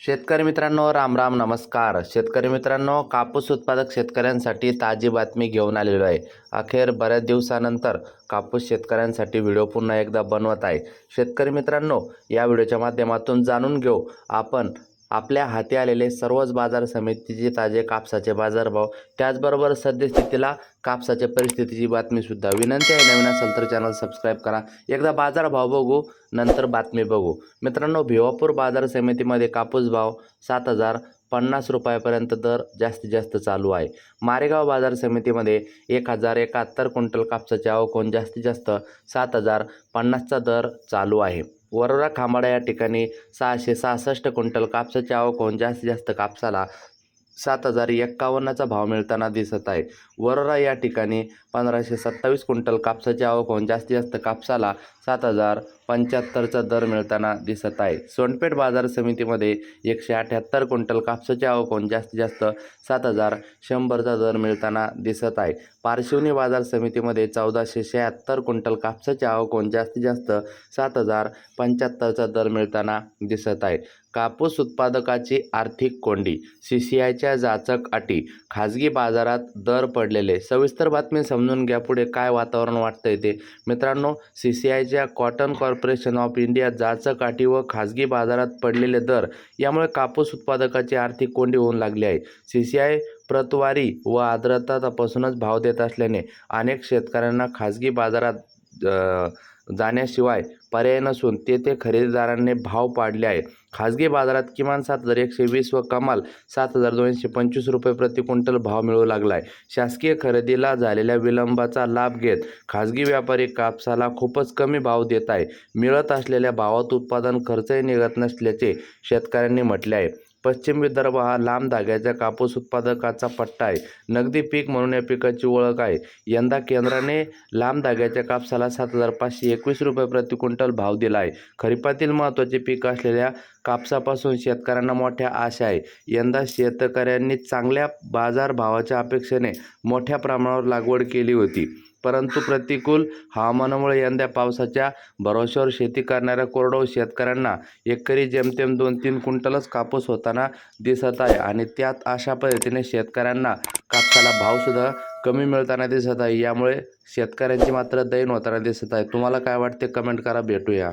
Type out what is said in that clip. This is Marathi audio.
शेतकरी मित्रांनो राम राम नमस्कार. शेतकरी मित्रांनो कापूस उत्पादक शेतकऱ्यांसाठी ताजी बातमी घेऊन आलेलो आहे. अखेर बऱ्याच दिवसानंतर कापूस शेतकऱ्यांसाठी व्हिडिओ पुन्हा एकदा बनवत आहे. शेतकरी मित्रांनो या व्हिडिओच्या माध्यमातून जाणून घेऊ आपण आपल्या हाती आलेले सर्वच बाजार समितीचे ताजे कापसाचे बाजारभाव त्याचबरोबर सद्यस्थितीला कापसाच्या परिस्थितीची बातमीसुद्धा विनंती आहे नवीन असेल तर चॅनल सबस्क्राईब करा. एकदा बाजारभाव बघू नंतर बातमी बघू. मित्रांनो भिवापूर बाजार समितीमध्ये कापूस भाव सात हजार पन्नास रुपयापर्यंत दर जास्तीत जास्त चालू आहे. मारेगाव बाजार समितीमध्ये एक हजार एकाहत्तर क्विंटल कापसाचे आवक जास्तीत जास्त सात हजार पन्नासचा दर चालू आहे. वरोरा खांबाडा या ठिकाणी सहाशे सहासष्ट क्विंटल कापसाचे आवक होऊन जास्तीत जास्त कापसाला सात हजार एक्कावन्नचा भाव मिळताना दिसत आहे. वरोरा या ठिकाणी पंधराशे सत्तावीस क्विंटल कापसाची आवक होऊन जास्तीत जास्त कापसाला सात हजार पंच्याहत्तरचा दर मिळताना दिसत आहे. सोनपेठ बाजार समितीमध्ये एकशे अठ्याहत्तर क्विंटल कापसाची आवक होऊन जास्तीत जास्त सात हजार शंभरचा दर मिळताना दिसत आहे. पारशिवनी बाजार समितीमध्ये चौदाशे शहात्तर क्विंटल कापसाची आवक होऊन जास्तीत जास्त सात हजार पंच्याहत्तरचा दर मिळताना दिसत आहे. कापूस उत्पादकाची आर्थिक कोंडी सी सी आयच्या जाचक अटी खाजगी बाजारात दर पडलेले. सविस्तर बातमी समजून घ्या. पुढे काय वातावरण वाटतंय ते. मित्रांनो सी सी आयच्या कॉटन कॉर्पोरेशन ऑफ इंडिया जाचक अटी व खाजगी बाजारात पडलेले दर यामुळे कापूस उत्पादकाची आर्थिक कोंडी होऊन लागली आहे. सी सी आय प्रतवारी व आर्द्रता तपासूनच भाव देत असल्याने अनेक शेतकऱ्यांना खाजगी बाजारात जाण्याशिवाय पर्याय नसून तेथे खरेदीदारांनी भाव पाडले आहे खाजगी बाजारात किमान सात हजार एकशे वीस व कमाल सात हजार दोनशे पंचवीस रुपये प्रति क्विंटल भाव मिळू लागला आहे शासकीय खरेदीला झालेल्या विलंबाचा लाभ घेत खाजगी व्यापारी कापसाला खूपच कमी भाव देत आहे मिळत असलेल्या भावात उत्पादन खर्चही निघत नसल्याचे शेतकऱ्यांनी म्हटले आहे. पश्चिम विदर्भ हा लांब धाग्याच्या कापूस उत्पादकाचा पट्टा आहे. नगदी पीक म्हणून या पिकाची ओळख आहे. यंदा केंद्राने लांब धाग्याच्या कापसाला सात हजार पाचशे एकवीस रुपये प्रति क्विंटल भाव दिला आहे. खरीपातील महत्त्वाचे पीक असलेल्या कापसापासून शेतकऱ्यांना मोठ्या आशा आहे. यंदा शेतकऱ्यांनी चांगल्या बाजारभावाच्या अपेक्षेने मोठ्या प्रमाणावर लागवड केली होती. परंतु प्रतिकूल हवामानामुळे यंदा पावसाच्या भरोश्यावर शेती करणाऱ्या कोरडवाहू शेतकऱ्यांना एकरी जेमतेम दोन तीन क्विंटलच कापूस होताना दिसत आहे आणि त्यात अशा पद्धतीने शेतकऱ्यांना कापसाला भावसुद्धा कमी मिळताना दिसत आहे. यामुळे शेतकऱ्यांची मात्र दैन होताना दिसत आहे. तुम्हाला काय वाटते? कमेंट करा. भेटूया.